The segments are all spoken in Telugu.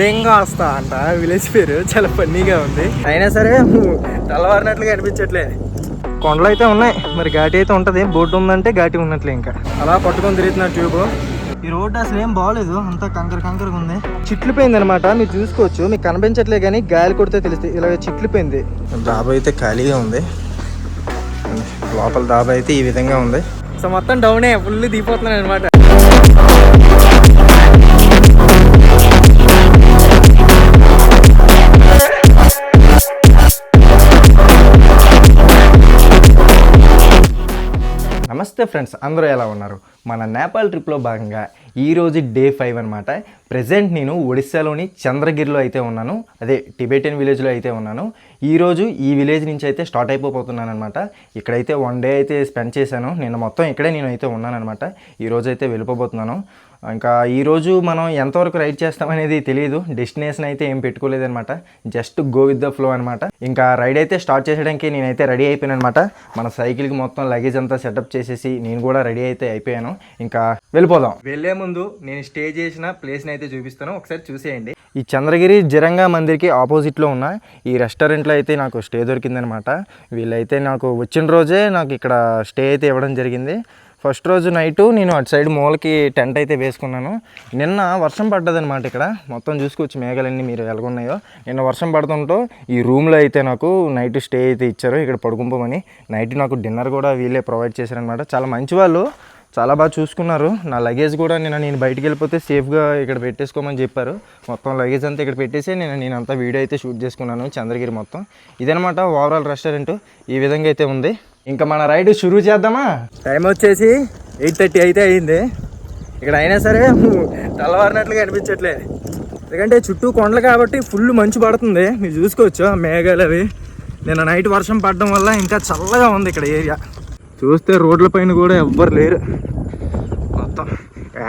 డెంగా వస్తా అంట. విలేజ్ పేరు చాలా ఫన్నీగా ఉంది. అయినా సరే తెల్లవారినట్లుగా అనిపించట్లేదు కొండలు అయితే ఉన్నాయి. మరి ఘాటి అయితే ఉంటుంది. బోర్డు ఉందంటే ఘాటి ఉన్నట్లే ఇంకా. అలా పట్టుకొని తిరుగుతున్న ట్యూబ్. ఈ రోడ్డు అసలు ఏం బాగలేదు. అంతా కంకర కంకరగా ఉంది. చిట్లిపోయింది అనమాట మీరు చూసుకోవచ్చు. మీకు కనిపించట్లే కానీ గాలి కొడితే తెలుస్తుంది. ఇలా చిట్లిపోయింది. డాబా అయితే ఖాళీగా ఉంది. లోపల డాబా అయితే ఈ విధంగా ఉంది. సో మొత్తం డౌనే ఫుల్ దిగిపోతున్నాను అనమాట నమస్తే ఫ్రెండ్స్ అందరూ ఎలా ఉన్నారు? మన నేపాల్ ట్రిప్లో భాగంగా ఈరోజు డే ఫైవ్ అనమాట ప్రజెంట్ నేను ఒడిస్సాలోని చంద్రగిరిలో అయితే ఉన్నాను. అదే టిబెటియన్ విలేజ్లో అయితే ఉన్నాను. ఈరోజు ఈ విలేజ్ నుంచి అయితే స్టార్ట్ అయిపోతున్నాను అనమాట ఇక్కడైతే వన్ డే అయితే స్పెండ్ చేశాను. నేను మొత్తం ఇక్కడే నేను అయితే ఉన్నాను అనమాట ఈరోజు అయితే వెళ్ళిపోతున్నాను ఇంకా ఈరోజు మనం ఎంతవరకు రైడ్ చేస్తామనేది తెలియదు డెస్టినేషన్ అయితే ఏం పెట్టుకోలేదనమాట just go with the flow అనమాట ఇంకా రైడ్ అయితే స్టార్ట్ చేసేయడానికి నేనైతే రెడీ అయిపోయాను అనమాట మన సైకిల్కి మొత్తం లగేజ్ అంతా సెటప్ చేసేసి నేను కూడా రెడీ అయితే అయిపోయాను. ఇంకా వెళ్ళిపోదాం. వెళ్ళే ముందు నేను స్టే చేసిన ప్లేస్ని అయితే చూపిస్తాను. ఒకసారి చూసేయండి. ఈ చంద్రగిరి జిరంగా మందిర్కి ఆపోజిట్లో ఉన్న ఈ రెస్టారెంట్లో అయితే నాకు స్టే దొరికిందనమాట వీళ్ళైతే నాకు వచ్చిన రోజే నాకు ఇక్కడ స్టే అయితే ఇవ్వడం జరిగింది. ఫస్ట్ రోజు నైటు నేను అటు సైడ్ మూలకి టెంట్ అయితే వేసుకున్నాను. నిన్న వర్షం పడ్డదనమాట ఇక్కడ. మొత్తం చూసుకోవచ్చు మేఘాలన్నీ మీరు ఎలాగున్నాయో. నిన్న వర్షం పడుతుంటూ ఈ రూమ్లో అయితే నాకు నైట్ స్టే అయితే ఇచ్చారు ఇక్కడ పడుకుంపోమని. నైట్ నాకు డిన్నర్ కూడా వీళ్ళే ప్రొవైడ్ చేశారనమాట చాలా మంచి వాళ్ళు చాలా బాగా చూసుకున్నారు. నా లగేజ్ కూడా నేను నేను బయటికి వెళ్ళిపోతే సేఫ్గా ఇక్కడ పెట్టేసుకోమని చెప్పారు. మొత్తం లగేజ్ అంతా ఇక్కడ పెట్టేసి నేను నేను అంతా వీడియో అయితే షూట్ చేసుకున్నాను చంద్రగిరి మొత్తం. ఇదనమాట ఓవరాల్ రెస్టారెంట్ ఈ విధంగా అయితే ఉంది. ఇంకా మన రైడ్ షురూ చేద్దామా? టైం వచ్చేసి ఎయిట్ థర్టీ అయితే అయింది. ఇక్కడ అయినా సరే తెల్లవారినట్లుగా అనిపించట్లేదు. ఎందుకంటే చుట్టూ కొండలు కాబట్టి ఫుల్ మంచు పడుతుంది. మీరు చూసుకోవచ్చు ఆ మేఘాలు అవి. నిన్న నైట్ వర్షం పడడం వల్ల ఇంకా చల్లగా ఉంది ఇక్కడ ఏరియా చూస్తే రోడ్ల పైన కూడా ఎవ్వరు లేరు.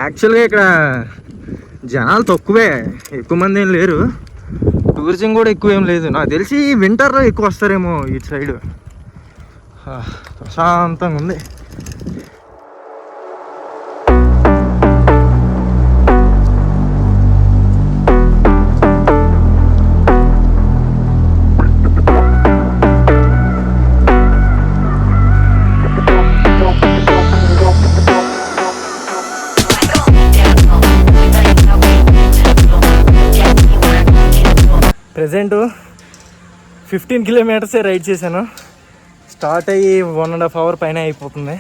యాక్చువల్గా ఇక్కడ జనాలు తక్కువే ఎక్కువ మంది ఏం లేరు. టూరిజం కూడా ఎక్కువ ఏం లేదు. నాకు తెలిసి వింటర్లో ఎక్కువ వస్తారేమో ఇటు సైడ్ ప్రశాంతంగా ఉంది. ప్రజెంట్ ఫిఫ్టీన్ కిలోమీటర్సే రైడ్ చేశాను. స్టార్ట్ అయ్యి వన్ అండ్ హాఫ్ అవర్ పైన అయిపోతుంది.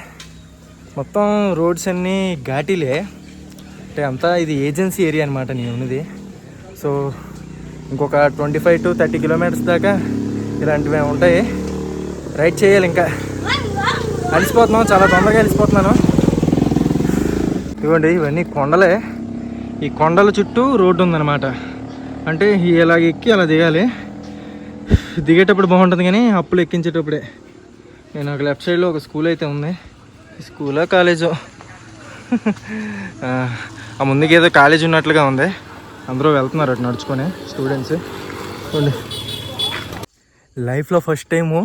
మొత్తం రోడ్స్ అన్నీ ఘాటీలే. అంటే అంతా ఇది ఏజెన్సీ ఏరియా అనమాట నేను ఉన్నది. సో ఇంకొక twenty five to thirty kilometres దాకా ఇలాంటివి ఉంటాయి. రైడ్ చేయాలి ఇంకా. అలసిపోతున్నాం చాలా తొందరగా అలసిపోతున్నాను. ఇవ్వండి ఇవన్నీ కొండలే. ఈ కొండల చుట్టూ రోడ్డు ఉందన్నమాట. అంటే ఇలాగ ఎక్కి అలా దిగాలి. దిగేటప్పుడు బాగుంటుంది కానీ అప్పులు ఎక్కించేటప్పుడే. నేను ఒక లెఫ్ట్ సైడ్లో ఒక స్కూల్ అయితే ఉంది. స్కూలా కాలేజో? ఆ ముందుకి ఏదో కాలేజ్ ఉన్నట్లుగా ఉంది. అందరూ వెళ్తున్నారు అటు నడుచుకొని స్టూడెంట్స్. చూడండి. లైఫ్లో ఫస్ట్ టైము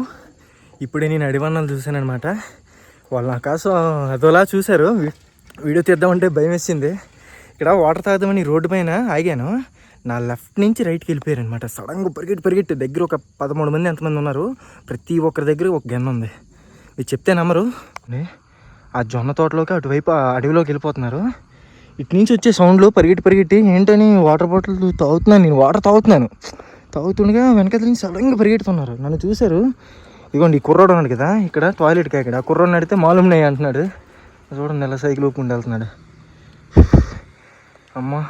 ఇప్పుడే నేను అడివన్నాలు చూశాను అనమాట వాళ్ళు నా కాసు అదోలా చూశారు. వీడియో తీద్దామంటే భయం వేసింది. ఇక్కడ వాటర్ తాగుదామని రోడ్డు పైన ఆగాను. నా లెఫ్ట్ నుంచి రైట్కి వెళ్ళిపోయారు అనమాట సడన్గా పరిగెట్టి పరిగెట్టి దగ్గర ఒక పదమూడు మంది ఎంతమంది ఉన్నారు? ప్రతి ఒక్కరి దగ్గర ఒక గన్ ఉంది. మీరు చెప్తే నమ్మరు. ఆ జొన్న తోటలోకి అటువైపు అడవిలోకి వెళ్ళిపోతున్నారు. ఇటు నుంచి వచ్చే సౌండ్లు పరిగెట్టి పరిగెట్టి ఏంటని వాటర్ బాటిల్ తాగుతున్నాను నేను. వాటర్ తాగుతున్నాను. తాగుతుండగా వెనకాల నుంచి సడన్గా పరిగెడుతున్నారు నన్ను చూశారు. ఇదిగోండి ఈ కుర్రోడు ఉన్నాడు కదా ఇక్కడ టాయిలెట్కి ఇక్కడ. ఆ కుర్రోడు నడితే మాలూమ్నే అంటున్నాడు. చూడండి నెల సైకిల్ ఊపుకుంటూ వెళ్తున్నాడు. అమ్మా.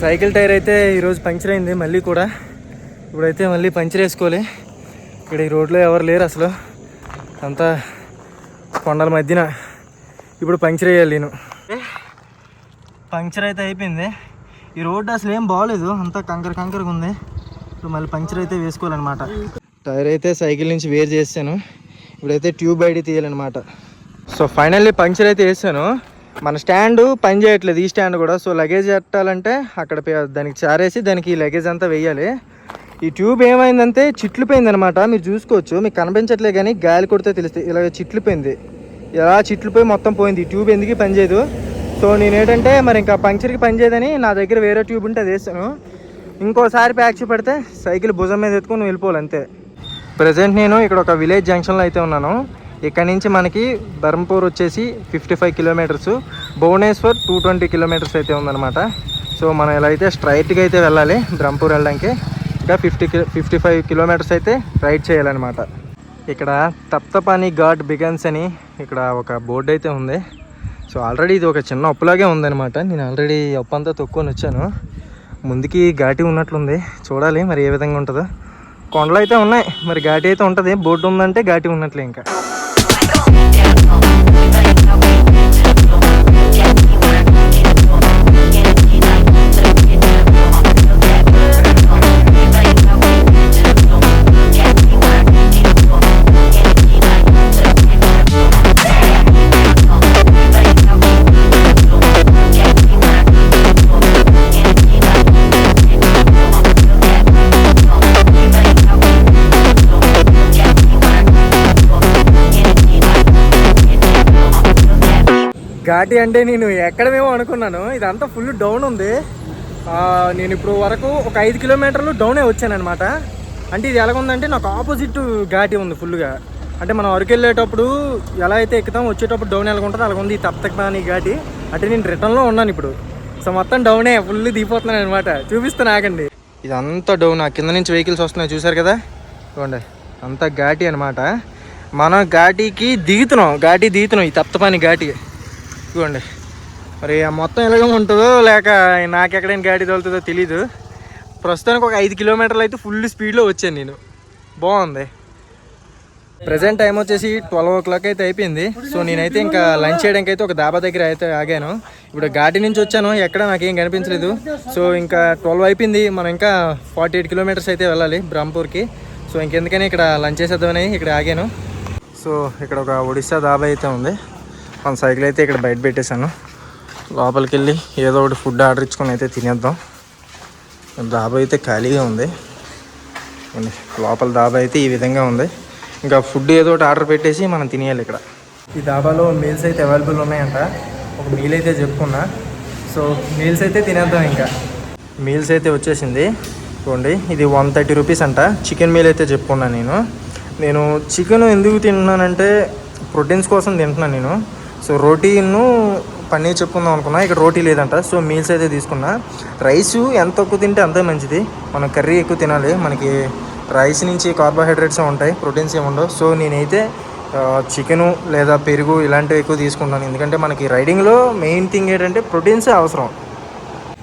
సైకిల్ టైర్ అయితే ఈరోజు పంచర్ అయింది మళ్ళీ కూడా. ఇప్పుడైతే మళ్ళీ పంచర్ వేసుకోవాలి. ఇక్కడ ఈ రోడ్లో ఎవరు లేరు అసలు. అంతా కొండల మధ్యన. ఇప్పుడు పంచర్ వేయాలి నేను. పంక్చర్ అయితే అయిపోయింది. ఈ రోడ్డు అసలు ఏం బాగోలేదు అంతా కంకర కంకరగా ఉంది. ఇప్పుడు మళ్ళీ పంచర్ అయితే వేసుకోవాలన్నమాట. టైర్ అయితే సైకిల్ నుంచి వేరు చేస్తాను. ఇప్పుడైతే ట్యూబ్ ఐడి తీయాలన్నమాట. సో ఫైనల్లీ పంక్చర్ అయితే వేసాను. మన స్టాండ్ పని చేయట్లేదు. ఈ స్టాండ్ కూడా. సో లగేజ్ పెట్టాలంటే అక్కడ దానికి చారేసి దానికి ఈ లగేజ్ అంతా వేయాలి. ఈ ట్యూబ్ ఏమైందంటే చిట్లిపోయింది అనమాట మీరు చూసుకోవచ్చు. మీకు కనిపించట్లే కానీ గాలి కొడితే తెలుస్తుంది ఇలా చిట్లిపోయింది. ఇలా చిట్లిపోయి మొత్తం పోయింది. ఈ ట్యూబ్ ఎందుకు పనిచేయదు సో నేను ఏంటంటే మరి ఇంకా పంక్చర్కి పనిచేయదని నా దగ్గర వేరే ట్యూబ్ ఉంటే అది వేసాను ఇంకోసారి ప్యాక్ పెడితే సైకిల్ భుజం మీద ఎత్తుకొని వెళ్ళిపోవాలి అంతే. ప్రజెంట్ నేను ఇక్కడ ఒక విలేజ్ జంక్షన్లో అయితే ఉన్నాను. ఇక్కడ నుంచి మనకి బర్మపూర్ వచ్చేసి fifty five kilometres Bhubaneswar two twenty kilometres అయితే ఉందన్నమాట. సో మనం ఇలా అయితే స్ట్రైట్గా అయితే వెళ్ళాలి బ్రహ్మపూర్ వెళ్ళడానికి. ఇంకా ఫిఫ్టీ ఫిఫ్టీ ఫైవ్ కిలోమీటర్స్ అయితే రైడ్ చేయాలన్నమాట. ఇక్కడ తప్తపాని ఘాట్ బిగన్స్ అని ఇక్కడ ఒక బోర్డు అయితే ఉంది. సో ఆల్రెడీ ఇది ఒక చిన్న అప్పులాగే ఉందన్నమాట. నేను ఆల్రెడీ అప్పు అంతా తొక్కుని వచ్చాను. ముందుకి ఘాటి ఉన్నట్లుంది. చూడాలి మరి ఏ విధంగా ఉంటుందో. కొండలు అయితే ఉన్నాయి. మరి ఘాటి అయితే ఉంటుంది. బోర్డు ఉందంటే ఘాటి ఉన్నట్లే ఇంకా. ఘాటి అంటే నేను ఎక్కడమేమో అనుకున్నాను. ఇదంతా ఫుల్ డౌన్ ఉంది. నేను ఇప్పుడు వరకు ఒక ఐదు కిలోమీటర్లు డౌనే వచ్చానమాట అంటే ఇది ఎలాగుందంటే నాకు ఆపోజిట్ ఘాటి ఉంది ఫుల్గా అంటే మనం అరకు వెళ్ళేటప్పుడు ఎలా అయితే ఎక్కుతాం వచ్చేటప్పుడు డౌన్ ఎలాగుంటుందో అలాగ ఉంది ఈ తప్పతక్పాని ఘాటి. అంటే నేను రిటర్న్లో ఉన్నాను ఇప్పుడు. సో మొత్తం డౌనే ఫుల్ దిగిపోతున్నాను అనమాట చూపిస్తాను ఆగండి. ఇదంతా డౌన్ ఆ కింద నుంచి వెహికల్స్ వస్తున్నాయి చూసారు కదా? చూడండి అంతా ఘాటి అనమాట మనం ఘాటీకి దిగుతున్నాం. ఘాటి దిగుతున్నాం ఈ తప్తపాని ఘాటి. చూసుకోండి మరి ఆ మొత్తం ఎలాగో ఉంటుందో లేక నాకు ఎక్కడైనా గాడి తోలుతుందో తెలీదు. ప్రస్తుతానికి ఒక ఐదు కిలోమీటర్లు అయితే ఫుల్ స్పీడ్లో వచ్చాను నేను. బాగుంది. ప్రజెంట్ టైం వచ్చేసి ట్వెల్వ్ ఓ క్లాక్ అయితే అయిపోయింది. సో నేనైతే ఇంకా లంచ్ చేయడానికి అయితే ఒక దాబా దగ్గర అయితే ఆగాను. ఇప్పుడు ఘాటి నుంచి వచ్చాను. ఎక్కడ నాకేం కనిపించలేదు. సో ఇంకా ట్వెల్వ్ అయిపోయింది. మనం ఇంకా ఫార్టీ ఎయిట్ కిలోమీటర్స్ అయితే వెళ్ళాలి బ్రహ్మపూర్కి. సో ఇంకెందుకని ఇక్కడ లంచ్ చేసేద్దామని ఇక్కడ ఆగాను. సో ఇక్కడ ఒక ఒడిస్సా దాబా అయితే ఉంది. మన సైకిల్ అయితే ఇక్కడ బయట పెట్టేశాను. లోపలికి వెళ్ళి ఏదో ఒకటి ఫుడ్ ఆర్డర్ ఇచ్చుకొని అయితే తినేద్దాం. దాబా అయితే ఖాళీగా ఉంది. లోపల దాబా అయితే ఈ విధంగా ఉంది. ఇంకా ఫుడ్ ఏదో ఒకటి ఆర్డర్ పెట్టేసి మనం తినేయాలి ఇక్కడ. ఈ దాబాలో మీల్స్ అయితే అవైలబుల్ ఉన్నాయంట. ఒక మీల్ అయితే చెప్పుకున్నా. సో మీల్స్ అయితే తినేద్దాం ఇంకా. మీల్స్ అయితే వచ్చేసింది. చూడండి ఇది వన్ థర్టీ రూపీస్ అంట. చికెన్ మీల్ అయితే చెప్పుకున్నాను నేను. నేను చికెన్ ఎందుకు తింటున్నానంటే ప్రోటీన్స్ కోసం తింటున్నాను నేను. సో రోటీను పన్నీర్ చెప్పుకుందాం అనుకున్నా. ఇక్కడ రోటీ లేదంట. సో మీల్స్ అయితే తీసుకున్నా. రైస్ ఎంత ఎక్కువ తింటే అంతే మంచిది. మనం కర్రీ ఎక్కువ తినాలి. మనకి రైస్ నుంచి కార్బోహైడ్రేట్స్ ఉంటాయి. ప్రోటీన్స్ ఏముండవు ఉండవు. సో నేనైతే చికెను లేదా పెరుగు ఇలాంటివి ఎక్కువ తీసుకుంటాను. ఎందుకంటే మనకి రైడింగ్లో మెయిన్ థింగ్ ఏంటంటే ప్రోటీన్స్ అవసరం.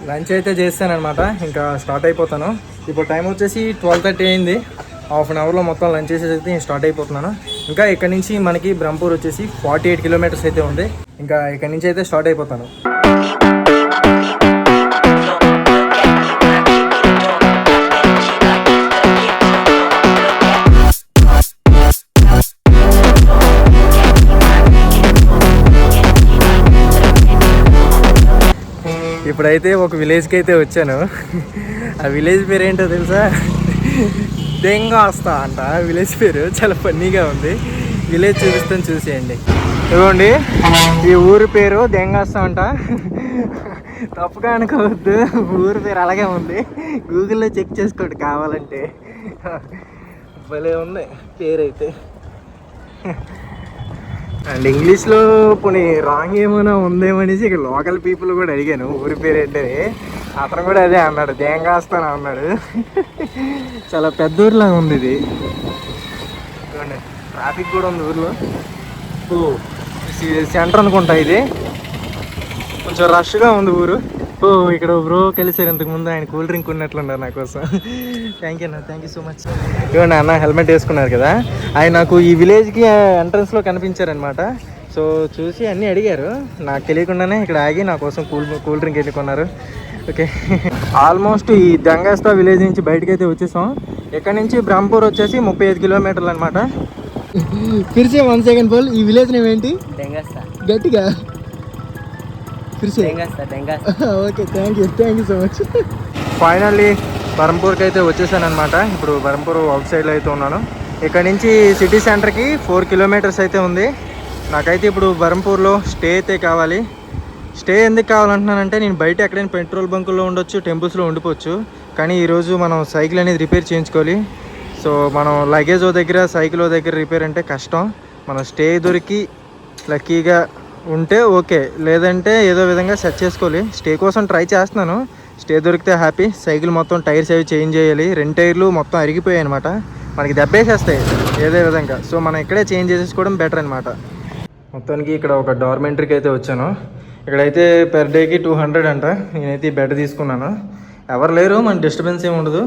లంచ్ అయితే చేస్తానమాట ఇంకా స్టార్ట్ అయిపోతాను. ఇప్పుడు టైం వచ్చేసి ట్వెల్వ్ థర్టీ అయింది. హాఫ్ అన్ అవర్లో మొత్తం లంచ్ చేసేసి అయితే నేను స్టార్ట్ అయిపోతున్నాను. ఇంకా ఇక్కడ నుంచి మనకి బ్రహ్మపూర్ వచ్చేసి ఫార్టీ ఎయిట్ కిలోమీటర్స్ అయితే ఉంది. ఇంకా ఇక్కడ నుంచి అయితే స్టార్ట్ అయిపోతాను. ఇప్పుడైతే ఒక విలేజ్కి అయితే వచ్చాను. ఆ విలేజ్ పేరు ఏంటో తెలుసా? డెంగాస్తా అంట. విలేజ్ పేరు చాలా ఫన్నీగా ఉంది. విలేజ్ చూపిస్తాను చూసేయండి. ఇదిగోండి ఈ ఊరి పేరు దెంగాస్తా అంట. తప్పుగా అనుకోవద్దు ఊరి పేరు అలాగే ఉంది. గూగుల్లో చెక్ చేసుకోండి కావాలంటే. భలే ఉంది పేరైతే. అండ్ ఇంగ్లీష్లో పోనీ రాంగ్ ఏమైనా ఉందేమనేసి ఇక్కడ లోకల్ పీపుల్ కూడా అడిగాను. ఊరి పేరు ఏంటని. అతను కూడా అదే అన్నాడు దేంగాస్తాను అన్నాడు. చాలా పెద్ద ఊరిలాగా ఉంది ఇది. చూడండి ట్రాఫిక్ కూడా ఉంది ఊర్లో. ఓ సెంటర్ అనుకుంటా ఇది. కొంచెం రష్గా ఉంది ఊరు. ఓ ఇక్కడ బ్రో కలిసారు ఇంతకు ముందు ఆయన కూల్ డ్రింక్ ఉన్నట్లున్నారు నా కోసం. థ్యాంక్ యూ అన్న థ్యాంక్ యూ సో మచ్ ఇవ్వండి అన్న హెల్మెట్ వేసుకున్నారు కదా. ఆయన నాకు ఈ విలేజ్కి ఎంట్రన్స్లో కనిపించారనమాట సో చూసి అన్నీ అడిగారు. నాకు తెలియకుండానే ఇక్కడ ఆగి నా కోసం కూల్ కూల్ డ్రింక్ ఎన్నుకున్నారు ఓకే. ఆల్మోస్ట్ ఈ దంగాస్తా విలేజ్ నుంచి బయటకు అయితే వచ్చేసాం. ఇక్కడ నుంచి? బ్రహ్మపూర్ వచ్చేసి ముప్పై ఐదు కిలోమీటర్లు అనమాట ఫిర్సే వన్ సెకండ్ పోల్ ఈ విలేజ్ నేమ్ ఏంటి? గట్టిగా? Okay thank you thank you so much finally బరంపూర్కి అయితే వచ్చేసాను అనమాట ఇప్పుడు బరంపూర్ అవుట్ సైడ్లో అయితే ఉన్నాను. ఇక్కడ నుంచి సిటీ సెంటర్కి ఫోర్ కిలోమీటర్స్ అయితే ఉంది. నాకైతే ఇప్పుడు బరంపూర్లో స్టే అయితే కావాలి. స్టే ఎందుకు కావాలంటున్నానంటే నేను బయట ఎక్కడైనా పెట్రోల్ బంకుల్లో ఉండొచ్చు టెంపుల్స్లో ఉండిపోవచ్చు. కానీ ఈరోజు మనం సైకిల్ అనేది రిపేర్ చేయించుకోవాలి. సో మనం లగేజ్ ఓ దగ్గర సైకిల్ దగ్గర రిపేర్ అంటే కష్టం. మనం స్టే దొరికి లక్కీగా ఉంటే ఓకే. లేదంటే ఏదో విధంగా సెట్ చేసుకోవాలి. స్టే కోసం ట్రై చేస్తున్నాను. స్టే దొరికితే హ్యాపీ. సైకిల్ మొత్తం టైర్స్ అవి చేంజ్ చేయాలి. రెండు టైర్లు మొత్తం అరిగిపోయాయి అనమాట మనకి దెబ్బేసేస్తాయి ఏదే విధంగా. సో మనం ఇక్కడే చేంజ్ చేసేసుకోవడం బెటర్ అనమాట మొత్తానికి ఇక్కడ ఒక డార్మెంటరీకి అయితే వచ్చాను. ఇక్కడైతే పెర్ డేకి టూ హండ్రెడ్ అంట. నేనైతే ఈ బెడ్ తీసుకున్నాను. ఎవరు లేరు మన డిస్టర్బెన్స్ ఏమి ఉండదు.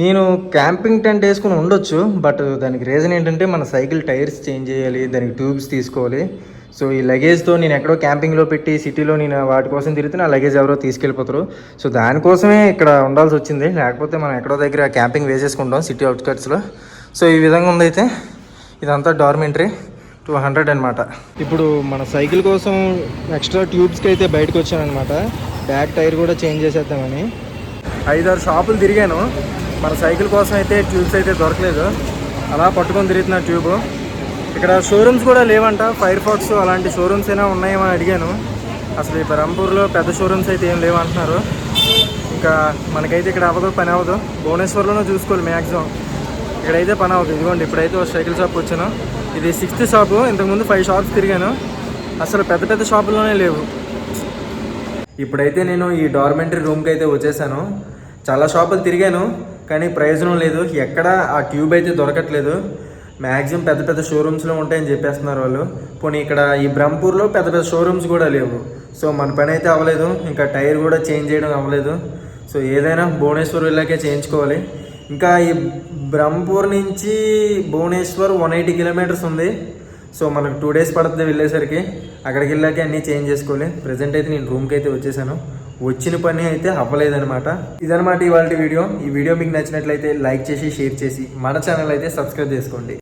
నేను క్యాంపింగ్ టెంట్ వేసుకుని ఉండొచ్చు బట్ దానికి రీజన్ ఏంటంటే మన సైకిల్ టైర్స్ చేంజ్ చేయాలి దానికి ట్యూబ్స్ తీసుకోవాలి. సో ఈ లగేజ్తో నేను ఎక్కడో క్యాంపింగ్లో పెట్టి సిటీలో నేను వాటి కోసం తిరిగితే నా లగేజ్ ఎవరో తీసుకెళ్ళిపోతారు. సో దానికోసమే ఇక్కడ ఉండాల్సి వచ్చింది. లేకపోతే మనం ఎక్కడో దగ్గర క్యాంపింగ్ వేసేసుకుంటాం సిటీ అవుట్స్కట్స్లో సో ఈ విధంగా ఉందైతే ఇదంతా డార్మెంటరీ టూ హండ్రెడ్ అనమాట ఇప్పుడు మన సైకిల్ కోసం ఎక్స్ట్రా ట్యూబ్స్కి అయితే బయటకు వచ్చానమాట బ్యాక్ టైర్ కూడా చేంజ్ చేసేద్దామని. ఐదారు షాపులు తిరిగాను. మన సైకిల్ కోసం అయితే ట్యూబ్స్ అయితే దొరకలేదు. అలా పట్టుకొని తిరుగుతున్న ట్యూబ్. ఇక్కడ షోరూమ్స్ కూడా లేవంట. ఫైర్ ఫాక్స్ అలాంటి షోరూమ్స్ అయినా ఉన్నాయేమో అని అడిగాను. అసలు ఈ బరంపూర్లో పెద్ద షోరూమ్స్ అయితే ఏం లేవంటున్నారు. ఇంకా మనకైతే ఇక్కడ అవ్వదు పని అవ్వదు. భువనేశ్వర్లోనూ చూసుకోవాలి మ్యాక్సిమం. ఇక్కడైతే పని అవ్వదు. ఇదిగోండి ఇప్పుడైతే ఒక సైకిల్ షాప్ వచ్చాను. ఇది సిక్స్త్ షాపు ఇంతకుముందు ఫైవ్ షాప్స్ తిరిగాను. అసలు పెద్ద పెద్ద షాపుల్లోనే లేవు. ఇప్పుడైతే నేను ఈ డార్మెంటరీ రూమ్కి అయితే వచ్చేసాను. చాలా షాపులు తిరిగాను కానీ ప్రయోజనం లేదు. ఎక్కడ ఆ ట్యూబ్ అయితే దొరకట్లేదు. మ్యాక్సిమం పెద్ద పెద్ద షోరూమ్స్లో ఉంటాయని చెప్పేస్తున్నారు వాళ్ళు. పోనీ ఇక్కడ ఈ బ్రహ్మపూర్లో పెద్ద పెద్ద షోరూమ్స్ కూడా లేవు. సో మన పని అయితే అవ్వలేదు. ఇంకా టైర్ కూడా చేంజ్ చేయడం అవ్వలేదు. సో ఏదైనా భువనేశ్వర్ వెళ్ళాకే చేయించుకోవాలి. ఇంకా ఈ బ్రహ్మపూర్ నుంచి భువనేశ్వర్ వన్ ఎయిటీ కిలోమీటర్స్ ఉంది. సో మనకు టూ డేస్ పడుతుంది వెళ్ళేసరికి. అక్కడికి వెళ్ళాక అన్నీ చేంజ్ చేసుకోవాలి. ప్రజెంట్ అయితే నేను రూమ్కి అయితే వచ్చేసాను. వచ్చిన పని అయితే అవ్వలేదనమాట ఇదనమాట ఇవాళ వీడియో. ఈ వీడియో మీకు నచ్చినట్లయితే లైక్ చేసి షేర్ చేసి మన ఛానల్ అయితే సబ్స్క్రైబ్ చేసుకోండి.